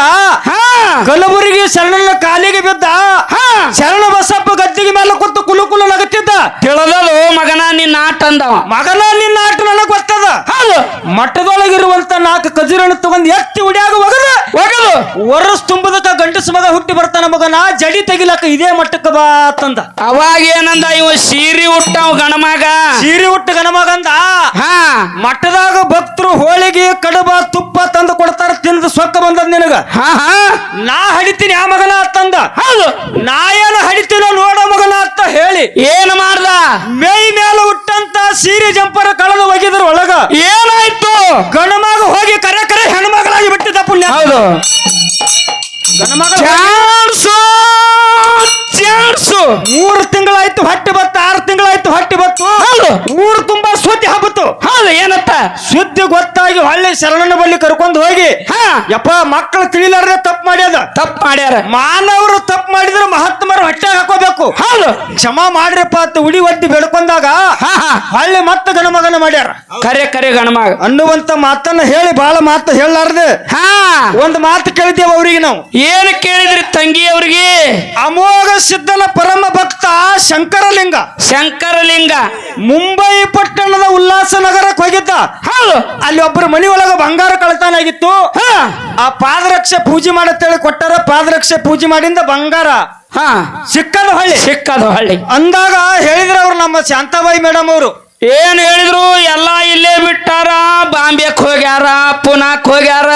ಹಾ. ಕಲಬುರಗಿ ಶರಣನ ಕಾಲಿಗೆ ಬಿದ್ದ. ಹಾ. ಶರಣ ಬಸಪ್ಪ ಗದ್ದಿಗೆ ಮೇಲೆ ಕೂತು ಕುಲು ಕುಲು ನಗತ್ತಿದ್ದ. ತಿಳದಲು ಮಗನ ನಿನ್ನ ಆಟ ಅಂದವ. ಮಗನ ನಿನ್ನ ಆಟ ನನಗೆ ಗೊತ್ತದ. ಹೌದು. ಮಠದೊಳಗಿರುವಂತ ನಾಲ್ಕು ಕಜಿರನ್ನು ತಗೊಂಡು ಎತ್ತಿ ಉಡಿಯಾಗ ಒಗದು. ಒಗದು. ವರಸ್ ತುಂಬದಕ್ಕ ಗಂಡಸ ಮಗ ಹುಟ್ಟಿ ಬರ್ತಾನ ಮಗನ ಜಡಿ ತೆಗಿಲಕ್ಕ ಇದೇ ಮಟ್ಟಕ್ಕ ಬಾ ತಂದ. ಅವಾಗ ಏನಂದ ಇವ ಸೀರಿ ಹುಟ್ಟ ಗಣಮಗ ಸೀರಿ ಹುಟ್ಟು ಗಣಮಗಂದ ಹಾ. ಮಠದಾಗ ಭಕ್ತರು ಹೋಳಿಗೆ ಕಡಬ ತುಪ್ಪ ತಂದು ಕೊಡ್ತಾರ ತಿಂದು ಸೊಕ್ಕ ಬಂದದ ನಿನಗ. ಹಾ ಹಾ. ನಾ ಹಡಿತೀನಿ ಆ ಮಗನ ಅಂತಂದ ಹೌದು. ನಾ ಏನು ಹಡಿತೀನೋ ನೋಡೋ ಮಗನ ಅಂತ ಹೇಳಿ. ಏನ್ ಮಾಡ್ದ? ಮೈ ಮೇಲೆ ಹುಟ್ಟಂತ ಸೀರೆ ಜಂಪರ ಕಳೆದು ಒಗಿದ್ರ ಒಳಗ. ಏನಾಯ್ತು? ಗಣಮಗ ಹೋಗಿ ಕರೆ ಕರೆ ಹೆಣ್ಮಗಳಾಗಿ ಬಿಟ್ಟಿದ್ದ ಪುಣ್ಯ. ಹೌದು. ಮೂರು ತಿಂಗಳಾಯ್ತು ಹೊಟ್ಟೆ ಬತ್ತು ಆರು ತಿಂಗಳಾಯ್ತು ಹೊಟ್ಟೆ ಬತ್ತು. ಹೌದು. ಊರು ತುಂಬಾ ಸುದ್ದಿ ಹಬ್ಬತ್ತು ಹೌದು ಏನತ್ತ ಸುದ್ದಿ ಗೊತ್ತಾಗಿ ಹೊಳ್ಳಿ ಶರಣನ ಬಳಿ ಕರ್ಕೊಂಡು ಹೋಗಿ ಹಾ. ಯಪ್ಪ ಮಕ್ಕಳು ತಿಳಿಲಾರ್ದೆ ತಪ್ಪು ಮಾಡ್ಯದ? ತಪ್ಪು ಮಾಡ್ಯಾರ. ಮಾನವರು ತಪ್ಪು ಮಾಡಿದ್ರೆ ಮಹಾತ್ಮರು ಹೊಟ್ಟೆ ಹಾಕೋಬೇಕು. ಹೌದು. ಕ್ಷಮಾ ಮಾಡ್ರಪ್ಪ ಅಂತ ಉಡಿ ಒಡ್ಡಿ ಬೆಳ್ಕೊಂಡಾಗ ಹೊಳ್ಳಿ ಮತ್ತೆ ಗಣಮಗನ ಮಾಡ್ಯಾರ. ಕರೆ ಕರೆ ಗಣಮಗ ಅನ್ನುವಂತ ಮಾತನ್ನ ಹೇಳಿ ಬಹಳ ಮಾತು ಹೇಳಲಾರ್ದೆ. ಹಾ. ಒಂದು ಮಾತು ಕೇಳಿದ್ದೇವೆ ಅವರಿಗೆ ನಾವು. ಏನು ಕೇಳಿದ್ರಿ ತಂಗಿ ಅವ್ರಿಗೆ? ಅಮೋಘ ಸಿದ್ಧನ ಪರಮ ಭಕ್ತ ಶಂಕರಲಿಂಗ. ಶಂಕರಲಿಂಗ. ಮುಂಬೈ ಪಟ್ಟಣದ ಉಲ್ಲಾಸ ನಗರಕ್ಕೆ ಹೋಗಿದ್ದ. ಹೌದು. ಅಲ್ಲಿ ಒಬ್ಬರು ಮನಿ ಒಳಗ ಬಂಗಾರ ಕಳ್ತನ ಆಗಿತ್ತು ಹಾ. ಆ ಪಾದರಕ್ಷೆ ಪೂಜೆ ಮಾಡತ್ತೇಳಿ ಕೊಟ್ಟಾರ ಪಾದರಕ್ಷೆ ಪೂಜೆ ಮಾಡಿಂದ ಬಂಗಾರ ಹಾ. ಸಿಕ್ಕದ ಹಳ್ಳಿ. ಸಿಕ್ಕದು ಹಳ್ಳಿ. ಅಂದಾಗ ಹೇಳಿದ್ರ ಅವ್ರು ನಮ್ಮ ಶಾಂತಾಬಾಯಿ ಮೇಡಮ್ ಅವರು. ಏನ್ ಹೇಳಿದ್ರು? ಎಲ್ಲಾ ಇಲ್ಲೇ ಬಿಟ್ಟಾರ ಬಾಂಬೆಕ್ ಹೋಗ್ಯಾರ ಪುನಾಕ್ ಹೋಗ್ಯಾರ.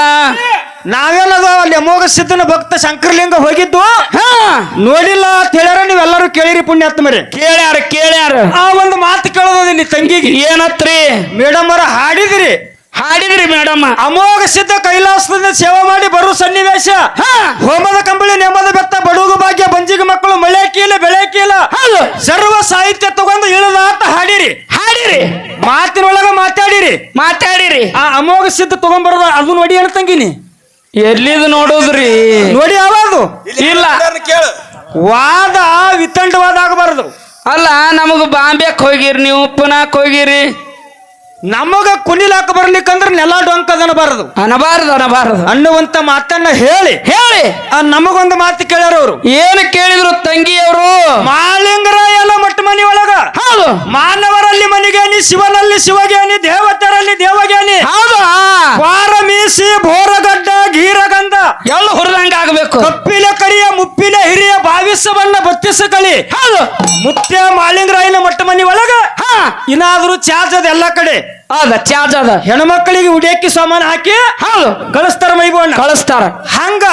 ನಾವೇನದು ಅಲ್ಲಿ ಅಮೋಘ ಸಿದ್ಧನ ಭಕ್ತ ಶಂಕರಲಿಂಗ ಹೋಗಿದ್ದು. ಹಾ. ನೋಡಿಲ್ಲ ಅಂತ ಹೇಳ್ಯಾರ ನೀವೆಲ್ಲರೂ ಕೇಳಿರಿ ಪುಣ್ಯಾತ್ಮರಿ. ಕೇಳ್ಯಾರ ಕೇಳ್ಯಾರ. ಆ ಒಂದು ಮಾತು ಕೇಳೋದ ತಂಗಿಗೆ. ಏನತ್ರಿ? ಮೇಡಮ್ ಅವರ ಹಾಡಿದಿರಿ. ಹಾಡಿದ್ರಿ ಮೇಡಮ್. ಅಮೋಘ ಸಿದ್ಧ ಕೈಲಾಸದಿಂದ ಸೇವೆ ಮಾಡಿ ಬರುವ ಸನ್ನಿವೇಶ. ಹಾ. ಹೋಮದ ಕಂಬಳಿ ನೆಮ್ಮದ ಬೆತ್ತ ಬಡುಗ ಭಾಗ್ಯ ಬಂಜಿಗೆ ಮಕ್ಕಳು ಮಳೆ ಕೀಲ ಬೆಳೆ ಕೀಲ. ಸರ್ವ ಸಾಹಿತ್ಯ ತಗೊಂಡು ಇಳಿದ ಅಂತ ಹಾಡಿರಿ. ಹಾಡಿರಿ. ಮಾತಿನೊಳಗ ಮಾತಾಡಿರಿ. ಮಾತಾಡಿರಿ. ಆ ಅಮೋಘ ಸಿದ್ಧ ತಗೊಂಡ್ಬರೋದು ಅದು ನೋಡಿ ಅಣ್ಣ ತಂಗಿನಿ. ಎಲ್ಲಿದು ನೋಡೋದ್ರಿ? ನೋಡಿ ಯಾವುದು? ಇಲ್ಲ ಕೇಳು. ವಾದ ವಿತಂಡವಾದ ಆಗಬಾರದು ಅಲ್ಲ ನಮಗ ಬಾಂಬೆಕ್ ಹೋಗಿರಿ ನೀವು ಪುನಾಕ್ ಹೋಗಿರಿ. ನಮಗ ಕುಣಿಲಾಕ ಬರ್ಲಿಕ್ಕಂದ್ರೆ ನೆಲ ಡೊಂಕ್ ಅದನ್ನಬಾರದು ಅನಬಾರದು ಅನಬಾರದು. ಅನ್ನುವಂತ ಮಾತನ್ನ ಹೇಳಿ. ಹೇಳಿ. ಆ ನಮಗೊಂದು ಮಾತು ಕೇಳ್ಯಾರ ಅವರು. ಏನು ಕೇಳಿದ್ರು ತಂಗಿಯವರು? ಮಾಲಿಂಗರಾಯನ ಮಟ್ಟ ಮನಿ ಒಳಗ. ಹೌದು. ಮಾನವರಲ್ಲಿ ಮನಿಗೇನಿ ಶಿವನಲ್ಲಿ ಶಿವಗೇನಿ ದೇವತರಲ್ಲಿ ದೇವಗೇನಿ. ಹೌದು ವಾರ ಮೀಸಿ ಭೋರಗಡ್ಡ ಗೀರಗಂಧ. ಎಲ್ಲ ಹುರಿದಂಗ ಆಗ್ಬೇಕು. ಕಪ್ಪಿಲೆ ಕರಿಯ ಮುಪ್ಪಿನ ಹಿರಿಯ ಭಾವಿಸವನ್ನ ಬತ್ತಿಸ ಕಳಿ ಹೌದು. ಮುತ್ಯ ಮಾಲಿಂಗರಾಯನ ಮಟ್ಟ ಮನಿ ಒಳಗ. ಇನ್ನಾದ್ರೂ ಚಾರ್ಜ್ ಅದ ಎಲ್ಲ ಕಡೆ. ಅದ ಚಾರ್ಜ್ ಅದ. ಹೆಣ್ಮಕ್ಳಿಗೆ ಉಡಿಯಕ್ಕಿ ಸಾಮಾನು ಹಾಕಿ ಹೌದು. ಕಳಿಸ್ತಾರ ಮೈಬೋಣ ಕಳಿಸ್ತಾರ. ಹಂಗ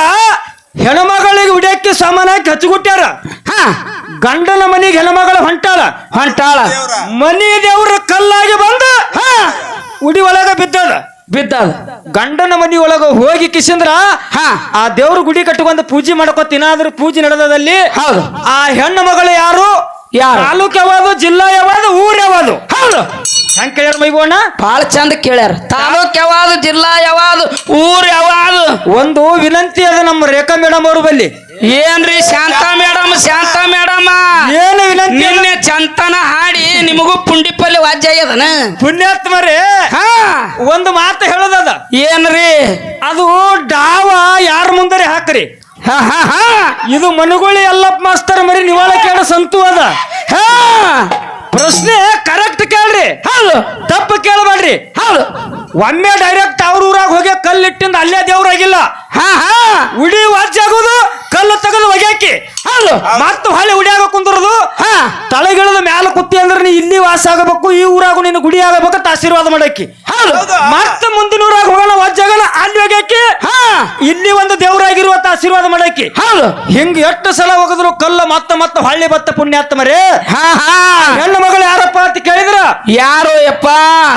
ಹೆಣ್ಮಗಳಿಗೆ ಉಡಿಯಕ್ಕಿ ಸಾಮಾನು ಹಾಕಿ ಹಚ್ಚಿಗುಟ್ಟ್ಯಾರ ಹಾ. ಗಂಡನ ಮನಿಗೆ ಹೆಣ್ಮಗಳ ಹೊಂಟಾಳ. ಹೊಂಟಾಳ. ಮನಿ ದೇವ್ರ ಕಲ್ಲಾಗಿ ಬಂದ ಹಾ. ಉಡಿ ಒಳಗ ಬಿದ್ದದ. ಬಿದ್ದದ. ಗಂಡನ ಮನಿ ಒಳಗ ಹೋಗಿ ಕಿಸಿಂದ್ರ ಹಾ. ಆ ದೇವ್ರ ಗುಡಿ ಕಟ್ಟಿಕೊಂಡು ಪೂಜೆ ಮಾಡ್ಕೊತ ಏನಾದ್ರೂ ಪೂಜೆ ನಡೆದಲ್ಲಿ ಹೌದು. ಆ ಹೆಣ್ಣು ಮಗಳು ಯಾರು? ಯಾರು? ತಾಲೂಕ್ ಯಾವುದು ಜಿಲ್ಲಾ ಯಾವುದು ಊರ್ ಯಾವುದು? ಹೌದು. ಹೆಂಗ್ ಕೇಳ್ಯಾರ ಮೈಬೋಣ ಬಾಳ ಚಂದ ಕೇಳ್ಯಾರ. ತಾಲೂಕ್ ಯಾವ್ದು ಜಿಲ್ಲಾ ಯಾವ್ದು ಊರ್ ಯಾವ್ದು? ಒಂದು ವಿನಂತಿ ಅದ ನಮ್ಮ ರೇಖಾ ಮೇಡಮ್ ಅವ್ರ ಬಲ್ಲಿ. ಏನ್ರಿ ಶಾಂತ ಮೇಡಮ್ ಶಾಂತ ಮೇಡಮ್? ಏನು ವಿನಂತಿ? ನಿನ್ನೆ ಚಂತನ ಹಾಡಿ ನಿಮಗೂ ಪುಂಡಿ ಪಲ್ಲಿ ವಾಜ್ಯ ಆಗ್ಯದನ? ಪುಣ್ಯಾತ್ಮರೇ ಹಾ. ಒಂದು ಮಾತು ಹೇಳೋದದ? ಏನ್ರಿ? ಅದು ಡಾವ ಯಾರ ಮುಂದರೆ ಹಾಕ್ರಿ? ಹಾ ಹಾ ಹಾ. ಇದು ಮನುಗುಳಿ ಎಲ್ಲಪ್ಪ ಮಾಸ್ತರ್ ಮರಿ ನಿವಾಳ ಕೇಳ ಸಂತು ಅದ. ಹಾ. ಪ್ರಶ್ನೆ ಕರೆಕ್ಟ್ ಕೇಳ್ರಿ. ಹೌದು. ತಪ್ಪು ಕೇಳಬೇಡ್ರಿ. ಹೌದು. ಒಮ್ಮೆ ಡೈರೆಕ್ಟ್ ಅವ್ರ ಊರಾಗ ಹೋಗಿ ಕಲ್ಲಿಟ್ಟಿಂದ ಅಲ್ಲೇ ದೇವ್ರಾಗಿಲ್ಲ. ಹಾ ಹಾ. ಉಡಿ ವಾಜ್ಯಾಗೋದು ಕಲ್ಲು ತೆಗೆದು ಒಗ್ಯಾಕಿ. ಹೌದು. ಮತ್ತು ಹೊಳೆ ಉಡಿಯಾಗ ಕುಂದ್ರದು ಹಾ. ತಳಗಿಳದ ಮ್ಯಾಲ ಕುತ್ತಿ ಅಂದ್ರೆ ನೀ ಇಲ್ಲಿ ವಾಸ ಆಗಬೇಕು ಈ ಊರಾಗು ನಿನ್ನ ಗುಡಿ ಆಗಬೇಕಂತ ಆಶೀರ್ವಾದ ಮಾಡಕ್ಕಿ. ಮತ್ತೆ ಮುಂದಿನ ಊರಾಗ ಹೋಗೋಣ ವಾಜ್ಯಾಗನ ಅಲ್ಲಿ ಇಲ್ಲಿ ಒಂದು ದೇವರಾಗಿರುವಂತ ಆಶೀರ್ವಾದ ಮಾಡಕ್ಕಿ. ಹಿಂಗ ಎಷ್ಟು ಸಲ ಹೋಗಿದ್ರು ಕಲ್ಲ ಮತ್ತ ಮತ್ತ ಹಳ್ಳಿ ಬತ್ತ ಪುಣ್ಯಾತ್ಮರೇ ಹಾ ಹಾ. ಹೆಣ್ಣು ಮಗಳು ಯಾರಪ್ಪ ಅಂತ ಕೇಳಿದ್ರ? ಯಾರು ಯಪ್ಪ.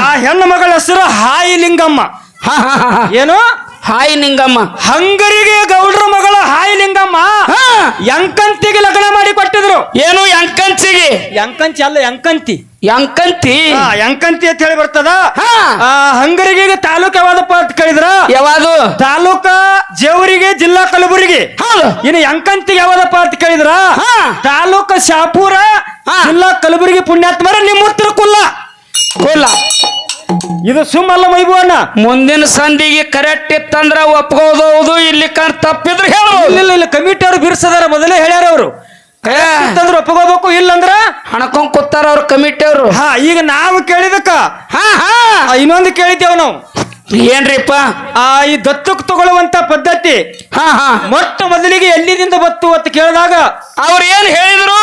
ಆ ಹೆಣ್ಣು ಮಗಳ ಹೆಸರು ಹಾಯಿ ಲಿಂಗಮ್ಮ ಹಾ ಹಾ ಹಾ. ಏನು? ಹಾಯ್ ನಿಂಗಮ್ಮ. ಹಂಗರಿಗೆ ಗೌಡ್ರ ಮಗಳ ಹಾಯ್ ಲಿಂಗಮ್ಮ ಎಂಕಂತಿಗೆ ಯಂಕಂತಿಗೆ ಲಗ್ನ ಮಾಡಿ ಕೊಟ್ಟಿದ್ರು. ಏನು ಎಂಕಂಚಿಗೆ? ಎಂಕಂಚಿ ಅಲ್ಲ ಯಂಕಂತಿ ಯಂಕಂತಿ ಆ, ಯಂಕಂತಿ ಅಂತ ಹೇಳಿ ಬರ್ತದ. ಹಾ. ಆ, ಹಂಗರಿಗೆ ತಾಲೂಕ್ ಯಾವ್ದಪ್ಪ ಅಂತ ಕೇಳಿದ್ರ? ಯಾವಾಗ ತಾಲೂಕ ಜೇವರಿಗೆ ಜಿಲ್ಲಾ ಕಲಬುರಗಿ. ಹೌದು. ಇನ್ನು ಯಂಕಂತಿಗೆ ಯಾವ್ದಪ್ಪ ಅಂತ ಕೇಳಿದ್ರ? ಹಾ. ತಾಲೂಕ ಶಾಪುರ ಹಾ. ಜಿಲ್ಲಾ ಕಲಬುರಗಿ ಪುಣ್ಯಾತ್ಮರ ನಿಮ್ಮ ಉತ್ತರ ಕುಲ್ಲ ಕುಲ್ಲ ಇದು ಸುಮ್ಮಲ್ಲ ಮೈಬುವನ್ನ ಮುಂದಿನ ಸಂಧಿಗೆ ಕರೆಕ್ಟ್ ಇತ್ತಂದ್ರ ಒಪ್ಕೋದೌದು ಇಲ್ಲಿ ಕಣ್ ತಪ್ಪಿದ್ರೆ ಹೇಳ್ಬೋದು. ಇಲ್ಲ ಇಲ್ಲ ಕಮಿಟಿ ಅವ್ರು ಬಿರ್ಸದಾರ ಮೊದಲೇ ಹೇಳ್ಯಾರ ಅವರು. ಅಂತಂದ್ರೆ ಒಪ್ಕೋಬೇಕು ಇಲ್ಲಂದ್ರ ಹಣಕೊಂಡ್ ಕೂತಾರ ಅವ್ರ ಕಮಿಟಿ ಅವರು. ಹಾ ಈಗ ನಾವು ಕೇಳಿದಕ್ಕ. ಹಾ ಹಾ. ಇನ್ನೊಂದು ಕೇಳಿದ್ದೇವ್ ನಾವು. ಏನ್ರಿಪ್ಪ? ಆ ಈ ದತ್ತಕ್ ತಗೊಳ್ಳುವಂತ ಪದ್ಧತಿ. ಹಾ ಹಾ. ಮೊಟ್ಟ ಮೊದಲಿಗೆ ಎಲ್ಲಿದಿಂದ ಬತ್ತು ಅಂತ ಕೇಳಿದಾಗ ಅವ್ರು ಏನ್ ಹೇಳಿದ್ರು?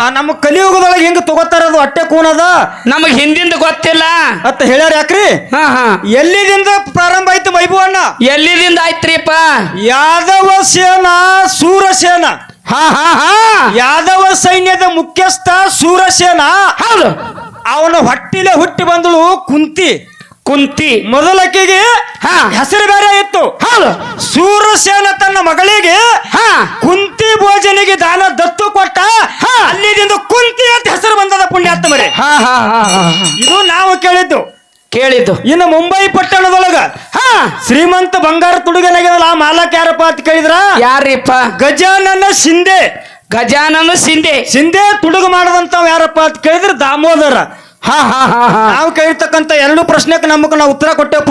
ಆ ನಮ್ಮ ಕಲಿಯುಗದೊಳಗೆ ಹೆಂಗ್ ತಗೋತಾರ ಅದು ಹೊಟ್ಟೆ ಕೂನದ ನಮಗ್ ಹಿಂದಿಂದ ಗೊತ್ತಿಲ್ಲ. ಅತ್ತ ಹೇಳ್ಯಾರ ಯಾಕ್ರಿ? ಹಾ ಹಾ. ಎಲ್ಲಿದಿಂದ ಪ್ರಾರಂಭ ಆಯ್ತು ವೈಭವಣ್ಣ ಎಲ್ಲಿದಿಂದ ಆಯ್ತ್ರಿಪ್ಪ? ಯಾದವ ಸೇನ ಸೂರಸೇನ ಹಾ ಹಾ ಹಾ. ಯಾದವ ಸೈನ್ಯದ ಮುಖ್ಯಸ್ಥ ಸೂರಸೇನ ಹೌದು. ಅವನ ಹೊಟ್ಟಿಲೆ ಹುಟ್ಟಿ ಬಂದಳು ಕುಂತಿ. ಕುಂತಿ ಮೊದಲಕ್ಕಿಗೆ ಹಾ. ಹೆಸರು ಬೇರೆ ಇತ್ತು. ಸೂರ್ಯಸೇನ ಸೂರಸೇನ ತನ್ನ ಮಗಳಿಗೆ ಹಾ. ಕುಂತಿ ಭೋಜನಿಗೆ ದಾನ ದತ್ತು ಕೊಟ್ಟ. ಅಲ್ಲಿದಿಂದ ಕುಂತಿ ಅಂತ ಹೆಸರು ಬಂದದ ಪುಣ್ಯಾತ್ಮರೇ. ಇದು ನಾವು ಕೇಳಿದ್ದು. ಕೇಳಿದ್ದು. ಇನ್ನು ಮುಂಬೈ ಪಟ್ಟಣದೊಳಗ ಹಾ. ಶ್ರೀಮಂತ ಬಂಗಾರ ತುಡುಗನಾಗಿರಲ್ಲ ಆ ಮಾಲಕ್ ಯಾರಪ್ಪ ಅಂತ ಕೇಳಿದ್ರ? ಯಾರಿಪ್ಪ? ಗಜಾನನ ಶಿಂದೆ. ಗಜಾನನ ಸಿಂಧೆ ಶಿಂದೆ ತುಡುಗು ಮಾಡದಂತ ಯಾರಪ್ಪ ಅಂತ ಕೇಳಿದ್ರ ದಾಮೋದರ. ಹಾ ಹಾ ಹಾ ಹಾ. ನಾವು ಕೇಳಿರ್ತಕ್ಕಂತ ಎರಡು ಪ್ರಶ್ನೆಗೆ ನಮಗ್ ನಾವು ಉತ್ತರ ಕೊಟ್ಟೇವ್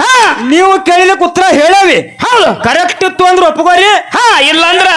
ಹಾ. ನೀವು ಕೇಳಿದಕ್ಕೆ ಉತ್ತರ ಹೇಳೇವಿ. ಹೌದು. ಕರೆಕ್ಟ್ ಇತ್ತು ಅಂದ್ರೆ ಒಪ್ಕೋರಿ. ಹಾ ಇಲ್ಲಂದ್ರ?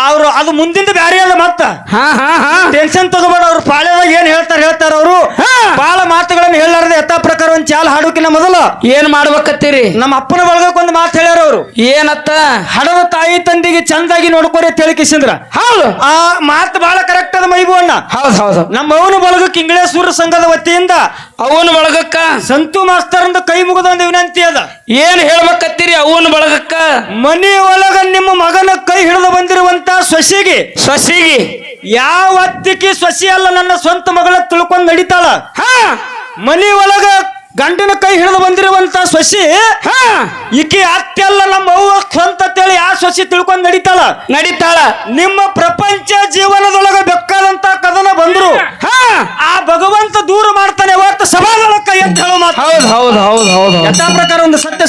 ಅವ್ರು ಅದು ಮುಂದಿಂದ ಬ್ಯಾರೆ ಅದ ಮತ್ತ. ಹಾ ಹಾ ಹಾ. ಟೆನ್ಷನ್ ತಗೋಬೇಡ ಅವ್ರು ಪಾಳ್ಯದಾಗ ಏನ್ ಹೇಳ್ತಾರ ಹೇಳ್ತಾರ ಅವರು. ಹಾ. ಬಾಳ ಮಾತುಗಳನ್ನ ಹೇಳಾರ್ದೆ ಯಥಾ ಪ್ರಕಾರ ಒಂದ್ ಚಾಲ್ ಹಾಡುಕಿನ ಮೊದಲು. ಏನ್ ಮಾಡ್ಬೇಕತ್ತೀರಿ? ನಮ್ಮ ಅಪ್ಪನ ಬಳಗಕ್ಕೆ ಒಂದು ಮಾತು ಹೇಳ್ಯಾರ ಅವರು. ಏನತ್ತ? ಹಡದ ತಾಯಿ ತಂದಿಗೆ ಚಂದಾಗಿ ನೋಡ್ಕೋರಿ ಅಂತ ಹೇಳಿ ಕಿಸಿಂದ್ರ. ಹೌದು. ಆ ಮಾತು ಬಹಳ ಕರೆಕ್ಟ್ ಅದ ಮೈಬು ಅಣ್ಣ ಹೌದು ಹೌದು. ನಮ್ಮ ಅವನ ಬಳಗಕ್ಕೆ ಇಂಗ್ಲೇಶ್ವರ ಸಂಘದ ವತಿಯಿಂದ ಅವನ ಬಳಗಕ್ಕ? ಸಂತು ಮಾಸ್ತರ್ ಅಂತ ಕೈ ಮುಗಿದ ಒಂದು ವಿನಂತಿ ಅದ. ಏನ್ ಹೇಳ್ಬೇಕತ್ತೀರಿ ಅವನ ಬಳಗಕ್ಕ? ಮನಿ ಒಳಗ ನಿಮ್ಮ ಮಗನ ಕೈ ಹಿಡಿದು ಬಂದಿರುವಂತ ಸೊಸಿಗೆ. ಸೊಸಿಗೆ. ಯಾವ ಅತ್ತಿಗೆ ಸೊಸಿ ಅಲ್ಲ ನನ್ನ ಸ್ವಂತ ಮಗಳ ತಿಳ್ಕೊಂಡ್ ನಡೀತಾಳ. ಹಾ. ಮನಿ ಒಳಗ ಗಂಡಿನ ಕೈ ಹಿಡಿದು ಬಂದಿರುವಂತ ಸೊಸಿ ಹಾ. ಈಕಿ ಅತ್ತೆಲ್ಲ ನಮ್ಮ ಅವ್ವ ಸ್ವಂತ ಅಂತೇಳಿ ಆ ಸೊಸಿ ತಿಳ್ಕೊಂಡ್ ನಡೀತಾಳ. ನಡೀತಾಳ. ನಿಮ್ಮ ಪ್ರಪಂಚ ಜೀವನದೊಳಗ ಬೆಕ್ಕಾದಂತ ಕದನ ಬಂದ್ರು. ಹಾ. ಆ ಭಗವಂತ ದೂರ ಮಾಡ್ತಾನೆ ಹೊರತು ಸಭಾದೊಳಗ ಅಂತ ಹೇಳೋ ಮಾತು. ಹೌದು ಹೌದು ಹೌದು ಹೌದು. ಯಥಾ ಪ್ರಕಾರ ಒಂದು ಸತ್ಯ